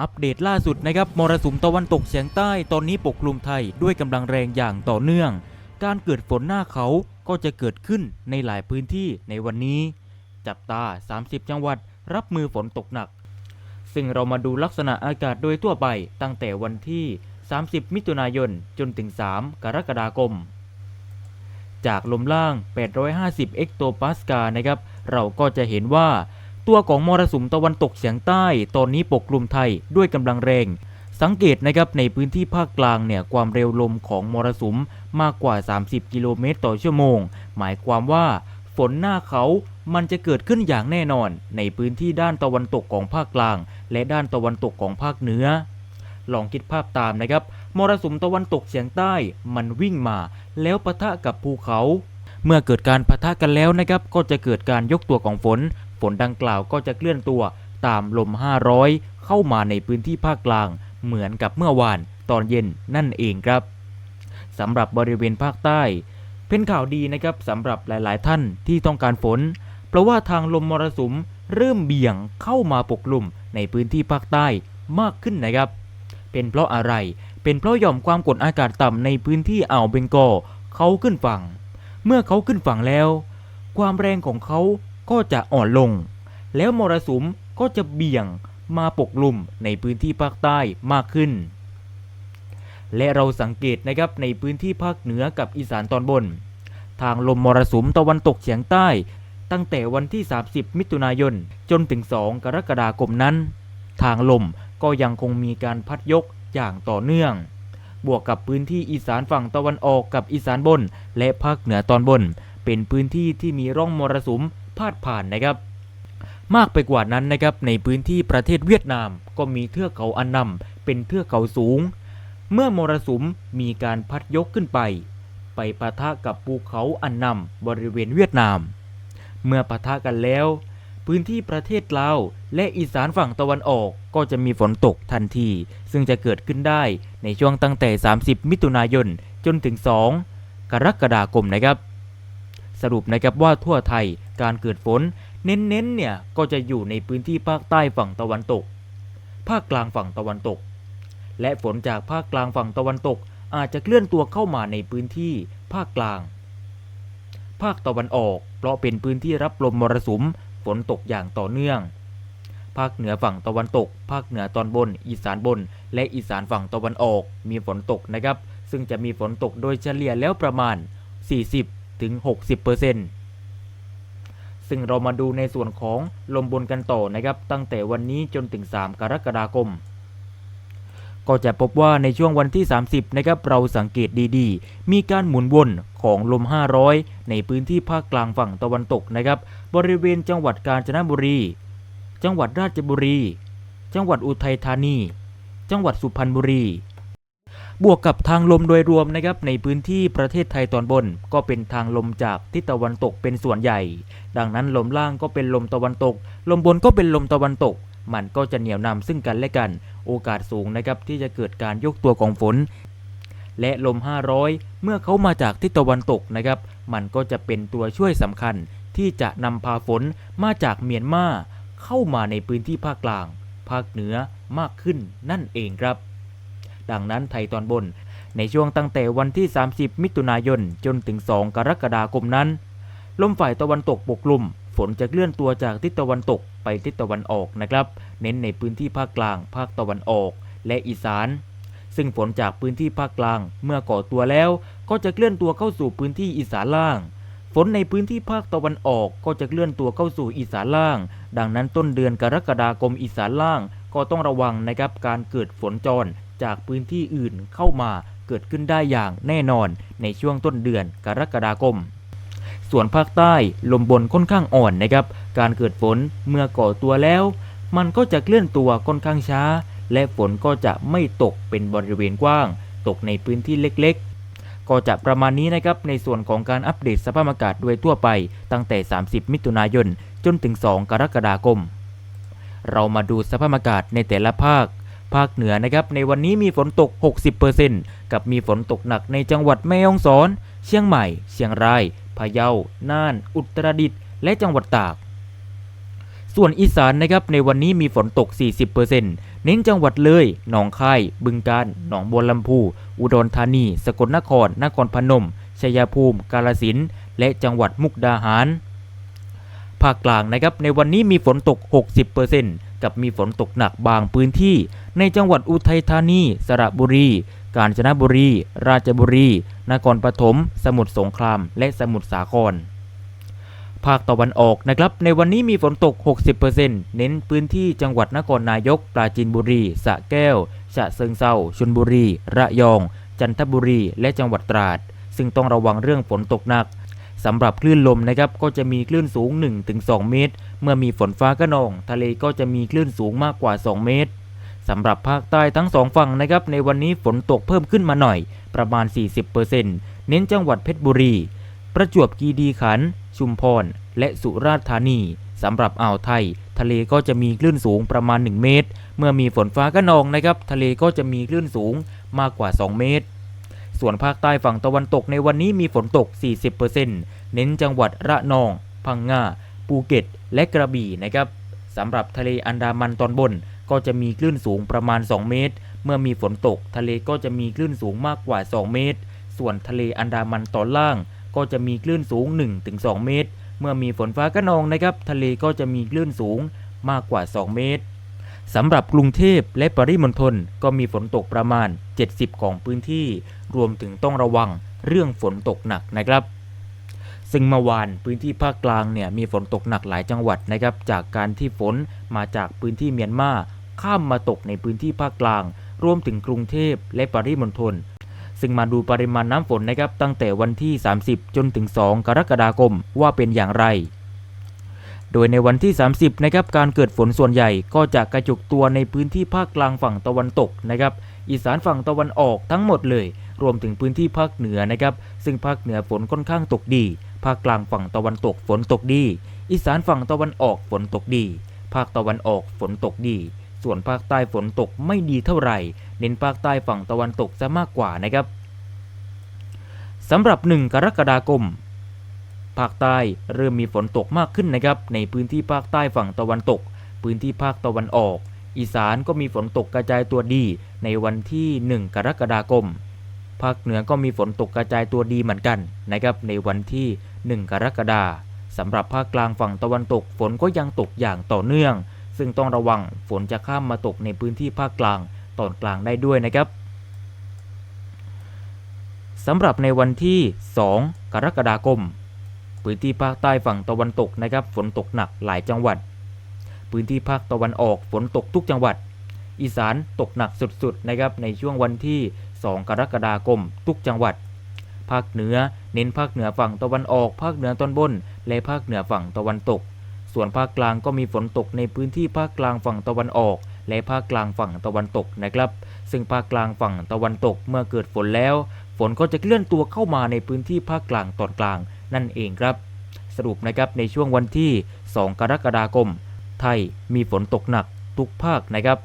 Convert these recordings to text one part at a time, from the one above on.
อัปเดตล่าสุดนะครับมรสุมตะวันตกเฉียงใต้ตอนนี้ปกคลุมไทยด้วยกำลังแรงอย่างต่อเนื่อง การเกิดฝนหน้าเขาก็จะเกิดขึ้นในหลายพื้นที่ในวันนี้ จับตา 30 จังหวัดรับมือฝนตกหนัก ซึ่งเรามาดูลักษณะอากาศโดยทั่วไปตั้งแต่วันที่ 30 มิถุนายนจนถึง 3 กรกฎาคม จากลมล่าง 850 เอ็กโตปาสกานะครับเราก็จะเห็นว่า ตัวของมรสุมตะวันตกเฉียงใต้ตอนนี้ปกคลุมไทยด้วยกำลังแรง สังเกตนะครับในพื้นที่ภาคกลางเนี่ยความเร็วลมของมรสุมมากกว่า 30 กิโลเมตรต่อชั่วโมง หมายความว่าฝนหน้าเขามันจะเกิดขึ้นอย่างแน่นอน ในพื้นที่ด้านตะวันตกของภาคกลาง และด้านตะวันตกของภาคเหนือ ลองคิดภาพตามนะครับ มรสุมตะวันตกเฉียงใต้มันวิ่งมาแล้วปะทะกับภูเขา เมื่อเกิดการปะทะกันแล้วนะครับ ก็จะเกิดการยกตัวของฝน ฝนดังกล่าวก็จะเคลื่อนตัวตามลม 500 เข้ามาในพื้นที่ภาคกลาง เหมือนกับเมื่อวานตอนเย็นนั่นเองครับสำหรับบริเวณภาคใต้ เป็นข่าวดีนะครับสำหรับหลาย ๆ ท่านที่ต้องการฝน เพราะว่าทางลมมรสุมเริ่มเบี่ยงเข้ามาปกคลุมในพื้นที่ภาคใต้มากขึ้นนะครับ เป็นเพราะอะไร เป็นเพราะหย่อมความกดอากาศต่ำในพื้นที่อ่าวเบงกอเขาขึ้นฝั่ง เมื่อเขาขึ้นฝั่งแล้ว ความแรงของเขา ก็จะอ่อนลง แล้วมรสุมก็จะเบี่ยงมาปกลุมในพื้นที่ภาคใต้มากขึ้น และเราสังเกตนะครับในพื้นที่ภาคเหนือกับอีสานตอนบน ทางลมมรสุมตะวันตกเฉียงใต้ ตั้งแต่วันที่ 30 มิถุนายน จนถึง 2 กรกฎาคมนั้น ทางลมก็ยังคงมีการพัดยกอย่างต่อเนื่อง บวกกับพื้นที่อีสานฝั่งตะวันออกกับอีสานบน และภาคเหนือตอนบน เป็นพื้นที่ที่มีร่องมรสุม พาดผ่านนะครับ มากไปกว่านั้นนะครับในพื้นที่ประเทศเวียดนาม ก็มีเทือกเขาอันนำเป็นเทือกเขาสูง เมื่อมรสุมมีการพัดยกขึ้นไป ไปปะทะกับภูเขาอันนำบริเวณเวียดนาม เมื่อปะทะกันแล้ว พื้นที่ประเทศลาวและอีสานฝั่งตะวันออกก็จะมีฝนตกทันที ซึ่งจะเกิดขึ้นได้ในช่วงตั้งแต่ 30 มิถุนายนจนถึง 2 กรกฎาคมนะครับ สรุปนะครับว่าทั่วไทยการเกิดฝน เน้นๆเนี่ยก็จะอยู่ในพื้นที่ภาคใต้ฝั่งตะวันตก ภาคกลางฝั่งตะวันตก และฝนจากภาคกลางฝั่งตะวันตก อาจจะเคลื่อนตัวเข้ามาในพื้นที่ภาคกลาง ภาคตะวันออก เพราะเป็นพื้นที่รับลมมรสุมฝนตกอย่างต่อเนื่อง ภาคเหนือฝั่งตะวันตก ภาคเหนือตอนบน อีสานบน และอีสานฝั่งตะวันออก มีฝนตกนะครับ ซึ่งจะมีฝนตกโดยเฉลี่ยแล้วประมาณ 40 ถึง 60%ซึ่งเรามาดูในส่วนของลมบนกันต่อนะครับ ตั้งแต่วันนี้จนถึง 3 กรกฎาคม ก็จะพบว่าในช่วงวันที่ 30 นะครับ เราสังเกตดีๆ มีการหมุนวนของลม 500 ในพื้นที่ภาคกลางฝั่งตะวันตกนะครับ บริเวณจังหวัดกาญจนบุรี จังหวัดราชบุรี จังหวัดอุทัยธานี จังหวัดสุพรรณบุรี บวกกับทางลมโดยรวมนะครับในพื้นที่ประเทศไทยตอนบน ก็เป็นทางลมจากทิศตะวันตกเป็นส่วนใหญ่ ดังนั้นลมล่างก็เป็นลมตะวันตก ลมบนก็เป็นลมตะวันตก มันก็จะเหนี่ยวนำซึ่งกันและกัน โอกาสสูงนะครับที่จะเกิดการยกตัวของฝน และลม 500 เมื่อเขามาจากทิศตะวันตกนะครับ มันก็จะเป็นตัวช่วยสำคัญที่จะนำพาฝนมาจากเมียนมาเข้ามาในพื้นที่ภาคกลาง ภาคเหนือมากขึ้นนั่นเองครับ ดังนั้นไทยตอนบน ในช่วงตั้งแต่วันที่ 30 มิถุนายนจนถึง 2 กรกฎาคมนั้น ลมฝ่ายตะวันตกปกคลุมฝนจะเคลื่อนตัวจากทิศตะวันตกไปทิศตะวันออกนะครับ เน้นในพื้นที่ภาคกลาง ภาคตะวันออก และอีสาน ซึ่งฝนจากพื้นที่ภาคกลาง เมื่อก่อตัวแล้ว ก็จะเคลื่อนตัวเข้าสู่พื้นที่อีสานล่างฝนในพื้นที่ภาคตะวันออกก็จะเคลื่อนตัวเข้าสู่อีสานล่าง ดังนั้นต้นเดือนกรกฎาคมอีสานล่าง ก็ต้องระวังนะครับการเกิดฝนจร จากพื้นที่อื่นเข้ามาเกิดขึ้นได้อย่างแน่นอนในช่วงต้นเดือนกรกฎาคม ส่วนภาคใต้ลมบนค่อนข้างอ่อนนะครับ การเกิดฝนเมื่อก่อตัวแล้ว มันก็จะเคลื่อนตัวค่อนข้างช้า และฝนก็จะไม่ตกเป็นบริเวณกว้าง ตกในพื้นที่เล็กๆ ก็จะประมาณนี้นะครับในส่วนของการอัปเดตสภาพอากาศโดยทั่วไป ตั้งแต่ 30 มิถุนายนจนถึง 2 กรกฎาคม เรามาดูสภาพอากาศในแต่ละภาค ภาคเหนือนะครับในวันนี้มีฝนตก 60%กับมีฝนตกหนักในจังหวัดแม่ฮ่องสอน เชียงใหม่ เชียงราย พะเยา น่าน อุตรดิตถ์ และจังหวัดตาก ส่วนอีสานนะครับในวันนี้มีฝนตก 40%เน้นจังหวัดเลย หนองคาย บึงกาฬ หนองบัวลำพู อุดรธานี สกลนคร นครพนม ชัยภูมิ กาฬสินธุ์ และจังหวัดมุกดาหาร ภาคกลางนะครับในวันนี้มีฝนตก 60% กับมีฝนตกหนักบางพื้นที่ ในจังหวัดอุทัยธานี สระบุรี กาญจนบุรี ราชบุรี นครปฐม สมุทรสงคราม และสมุทรสาคร ภาคตะวันออกนะครับ ในวันนี้มีฝนตก 60%เน้นพื้นที่จังหวัดนครนายก ปราจีนบุรี สระแก้ว ฉะเชิงเซาชลบุรี ระยอง จันทบุรี และจังหวัดตราด ซึ่งต้องระวังเรื่องฝนตกหนักสำหรับคลื่นลมนะครับก็จะมีคลื่นสูง 1-2 เมตร เมื่อมีฝนฟ้ากระนอง ทะเลก็จะมีคลื่นสูงมากกว่า 2 เมตรสำหรับภาคใต้ทั้งสองฝั่งนะครับ ในวันนี้ฝนตกเพิ่มขึ้นมาหน่อย ประมาณ 40%เน้นจังหวัดเพชรบุรี ประจวบคีรีขันธ์ชุมพร และสุราษฎร์ธานีสำหรับอ่าวไทย ทะเลก็จะมีคลื่นสูงประมาณ 1 เมตร เมื่อมีฝนฟ้ากระนองนะครับ ทะเลก็จะมีคลื่นสูงมากกว่า 2 เมตร ส่วนภาคใต้ฝั่งตะวันตกในวันนี้มีฝนตก 40%เน้นจังหวัดระนอง พังงา ภูเก็ต และกระบี่นะครับสำหรับทะเลอันดามันตอนบนก็จะมีคลื่นสูงประมาณ 2 เมตร เมื่อมีฝนตก ทะเลก็จะมีคลื่นสูงมากกว่า 2 เมตร ส่วนทะเลอันดามันตอนล่าง ก็จะมีคลื่นสูง 1-2 เมตร เมื่อมีฝนฟ้ากะนองนะครับ ทะเลก็จะมีคลื่นสูงมากกว่า 2 เมตรสำหรับกรุงเทพและปริมณฑลก็มีฝนตกประมาณ 70 ของพื้นที่ รวมถึงต้องระวังเรื่องฝนตกหนักนะครับ ซึ่งเมื่อวานพื้นที่ภาคกลางเนี่ยมีฝนตกหนักหลายจังหวัดนะครับจากการที่ฝนมาจากพื้นที่เมียนมาข้ามมาตกในพื้นที่ภาคกลาง รวมถึงกรุงเทพและปริมณฑลซึ่งมาดูปริมาณน้ำฝนนะครับตั้งแต่วันที่ 30 จนถึง 2 กรกฎาคมว่าเป็นอย่างไร โดยในวันที่ 30 นะครับการเกิดฝนส่วนใหญ่ก็จะกระจุกตัวในพื้นที่ภาคกลางฝั่งตะวันตกนะครับอีสานฝั่งตะวันออกทั้งหมดเลย รวมถึงพื้นที่ภาคเหนือนะครับ ซึ่งภาคเหนือฝนค่อนข้างตกดี ภาคกลางฝั่งตะวันตกฝนตกดี อีสานฝั่งตะวันออกฝนตกดี ภาคตะวันออกฝนตกดี ส่วนภาคใต้ฝนตกไม่ดีเท่าไหร่ เน้นภาคใต้ฝั่งตะวันตกซะมากกว่านะครับสำหรับ 1 กรกฎาคมภาคใต้เริ่มมีฝนตกมากขึ้นนะครับ ในพื้นที่ภาคใต้ฝั่งตะวันตก พื้นที่ภาคตะวันออก อีสานก็มีฝนตกกระจายตัวดี ในวันที่ 1 กรกฎาคมภาคเหนือก็มีฝนตกกระจายตัวดีเหมือนกันนะครับในวันที่ 1 กรกฎาคมสำหรับภาคกลางฝั่งตะวันตกฝนก็ยังตกอย่างต่อเนื่อง ซึ่งต้องระวังฝนจะข้ามมาตกในพื้นที่ภาคกลางตอนกลางได้ด้วยนะครับสำหรับในวันที่ 2 กรกฎาคม พื้นที่ภาคใต้ฝั่งตะวันตกนะครับฝนตกหนักหลายจังหวัด พื้นที่ภาคตะวันออกฝนตกทุกจังหวัด อีสานตกหนักสุดๆนะครับในช่วงวันที่ 2 กรกฎาคม ทุกจังหวัด ภาคเหนือ เน้นภาคเหนือฝั่งตะวันออก ภาคเหนือตอนบน และภาคเหนือฝั่งตะวันตก ส่วนภาคกลางก็มีฝนตกในพื้นที่ภาคกลางฝั่งตะวันออก และภาคกลางฝั่งตะวันตกนะครับ ซึ่งภาคกลางฝั่งตะวันตกเมื่อเกิดฝนแล้ว ฝนก็จะเคลื่อนตัวเข้ามาในพื้นที่ภาคกลางตอนกลาง นั่นเองครับ สรุปนะครับในช่วงวันที่ 2 กรกฎาคม ไทยมีฝนตกหนักทุกภาคนะครับ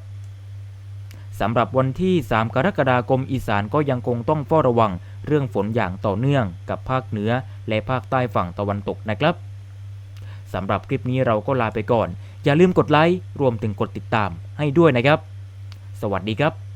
สำหรับวันที่ 3 กรกฎาคมอีสานก็ยังคงต้องเฝ้าระวัง เรื่องฝนอย่างต่อเนื่องกับภาคเหนือและภาคใต้ฝั่งตะวันตกนะครับสำหรับคลิปนี้เราก็ลาไปก่อน อย่าลืมกดไลค์รวมถึงกดติดตามให้ด้วยนะครับ สวัสดีครับ